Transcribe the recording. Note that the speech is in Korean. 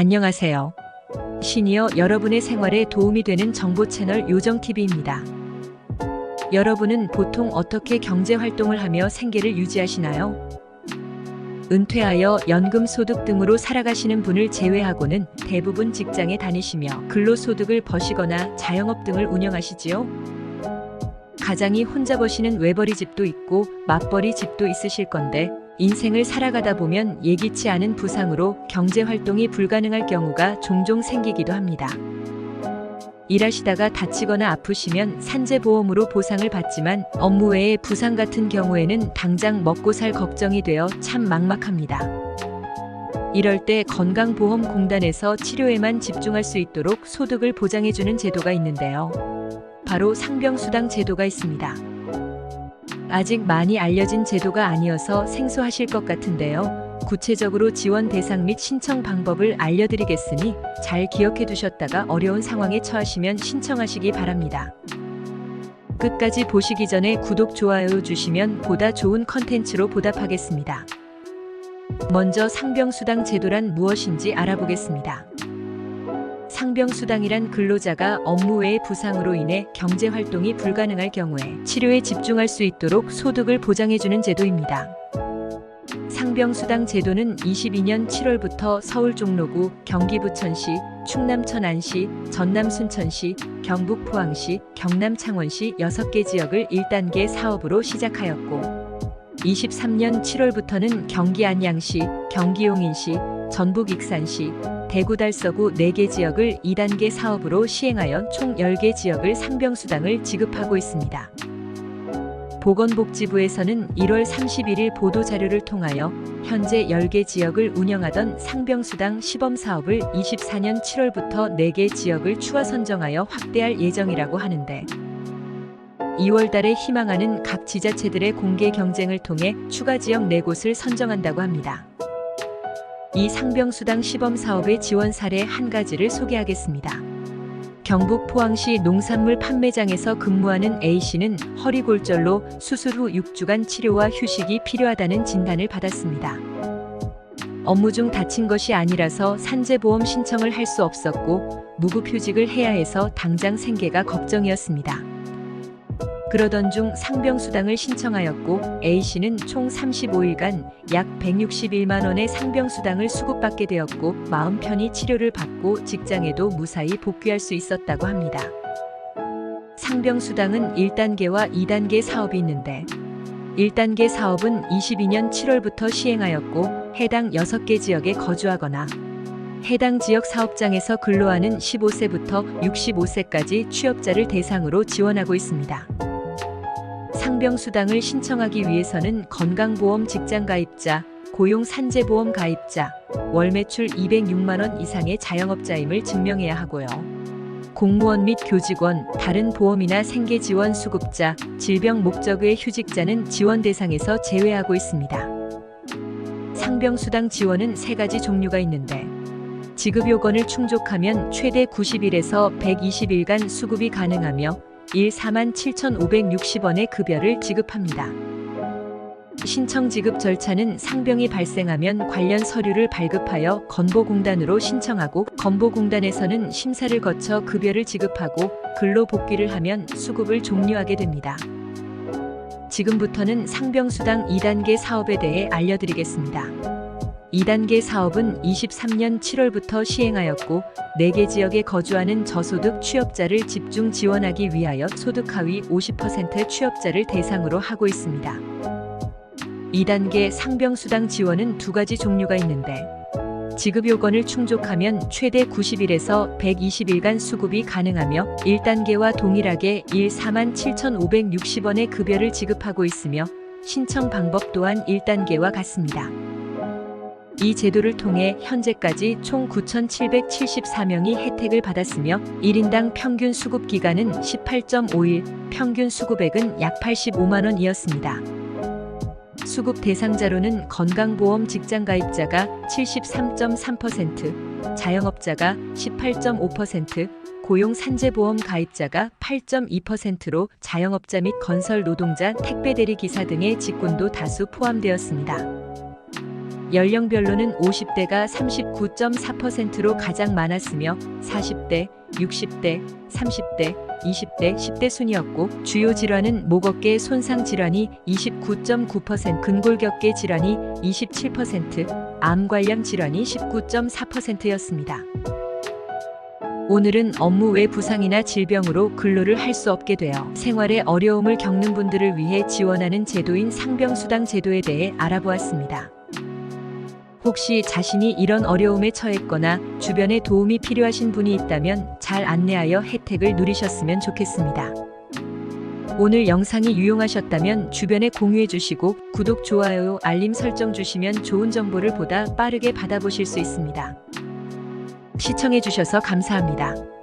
안녕하세요. 시니어 여러분의 생활에 도움이 되는 정보 채널 요정TV입니다. 여러분은 보통 어떻게 경제 활동을 하며 생계를 유지하시나요? 은퇴하여 연금 소득 등으로 살아가시는 분을 제외하고는 대부분 직장에 다니시며 근로소득을 버시거나 자영업 등을 운영하시지요? 가장이 혼자 버시는 외벌이 집도 있고 맞벌이 집도 있으실 건데 인생을 살아가다 보면 예기치 않은 부상으로 경제 활동이 불가능할 경우가 종종 생기기도 합니다. 일하시다가 다치거나 아프시면 산재보험으로 보상을 받지만 업무 외에 부상 같은 경우에는 당장 먹고 살 걱정이 되어 참 막막합니다. 이럴 때 건강보험공단에서 치료에만 집중할 수 있도록 소득을 보장해주는 제도가 있는데요. 바로 상병수당 제도가 있습니다. 아직 많이 알려진 제도가 아니어서 생소하실 것 같은데요. 구체적으로 지원 대상 및 신청 방법을 알려드리겠으니 잘 기억해 두셨다가 어려운 상황에 처하시면 신청하시기 바랍니다. 끝까지 보시기 전에 구독, 좋아요 주시면 보다 좋은 컨텐츠로 보답하겠습니다. 먼저 상병수당 제도란 무엇인지 알아보겠습니다. 상병수당이란 근로자가 업무 외의 부상으로 인해 경제 활동이 불가능할 경우에 치료에 집중할 수 있도록 소득을 보장해주는 제도입니다. 상병수당 제도는 22년 7월부터 서울 종로구, 경기 부천시, 충남 천안시, 전남 순천시, 경북 포항시, 경남 창원시 6개 지역을 1단계 사업으로 시작하였고 23년 7월부터는 경기 안양시, 경기 용인시, 전북 익산시, 대구 달서구 4개 지역을 2단계 사업으로 시행하여 총 10개 지역을 상병수당을 지급하고 있습니다. 보건복지부에서는 1월 31일 보도자료를 통하여 현재 10개 지역을 운영하던 상병수당 시범 사업을 24년 7월부터 4개 지역을 추가 선정하여 확대할 예정이라고 하는데 2월 달에 희망하는 각 지자체들의 공개 경쟁을 통해 추가 지역 4곳을 선정한다고 합니다. 이 상병수당 시범 사업의 지원 사례 한 가지를 소개하겠습니다. 경북 포항시 농산물 판매장에서 근무하는 A씨는 허리 골절로 수술 후 6주간 치료와 휴식이 필요하다는 진단을 받았습니다. 업무 중 다친 것이 아니라서 산재보험 신청을 할 수 없었고 무급휴직을 해야 해서 당장 생계가 걱정이었습니다. 그러던 중 상병수당을 신청하였고 A씨는 총 35일간 약 161만 원의 상병수당을 수급받게 되었고 마음 편히 치료를 받고 직장에도 무사히 복귀할 수 있었다고 합니다. 상병수당은 1단계와 2단계 사업이 있는데 1단계 사업은 22년 7월부터 시행하였고 해당 6개 지역에 거주하거나 해당 지역 사업장에서 근로하는 15세부터 65세까지 취업자를 대상으로 지원하고 있습니다. 상병수당을 신청하기 위해서는 건강보험 직장가입자, 고용산재보험 가입자, 월매출 206만원 이상의 자영업자임을 증명해야 하고요. 공무원 및 교직원, 다른 보험이나 생계지원 수급자, 질병 목적의 휴직자는 지원 대상에서 제외하고 있습니다. 상병수당 지원은 세 가지 종류가 있는데 지급 요건을 충족하면 최대 90일에서 120일간 수급이 가능하며 1 47,560원의 급여를 지급합니다. 신청 지급 절차는 상병이 발생하면 관련 서류를 발급하여 건보공단으로 신청하고 건보공단에서는 심사를 거쳐 급여를 지급하고 근로 복귀를 하면 수급을 종료하게 됩니다. 지금부터는 상병수당 2단계 사업에 대해 알려드리겠습니다. 2단계 사업은 23년 7월부터 시행하였고 4개 지역에 거주하는 저소득 취업자를 집중 지원하기 위하여 소득 하위 50%의 취업자를 대상으로 하고 있습니다. 2단계 상병수당 지원은 두 가지 종류가 있는데 지급 요건을 충족하면 최대 90일에서 120일간 수급이 가능하며 1단계와 동일하게 1 47,560원의 급여를 지급하고 있으며 신청 방법 또한 1단계와 같습니다. 이 제도를 통해 현재까지 총 9,774명이 혜택을 받았으며 1인당 평균 수급 기간은 18.5일, 평균 수급액은 약 85만 원이었습니다. 수급 대상자로는 건강보험 직장가입자가 73.3%, 자영업자가 18.5%, 고용 산재보험 가입자가 8.2%로 자영업자 및 건설 노동자, 택배 대리 기사 등의 직군도 다수 포함되었습니다. 연령별로는 50대가 39.4%로 가장 많았으며 40대, 60대, 30대, 20대, 10대 순이었고 주요 질환은 목어깨 손상 질환이 29.9%, 근골격계 질환이 27%, 암 관련 질환이 19.4%였습니다. 오늘은 업무 외 부상이나 질병으로 근로를 할 수 없게 되어 생활에 어려움을 겪는 분들을 위해 지원하는 제도인 상병수당 제도에 대해 알아보았습니다. 혹시 자신이 이런 어려움에 처했거나 주변에 도움이 필요하신 분이 있다면 잘 안내하여 혜택을 누리셨으면 좋겠습니다. 오늘 영상이 유용하셨다면 주변에 공유해 주시고 구독, 좋아요, 알림 설정 주시면 좋은 정보를 보다 빠르게 받아보실 수 있습니다. 시청해 주셔서 감사합니다.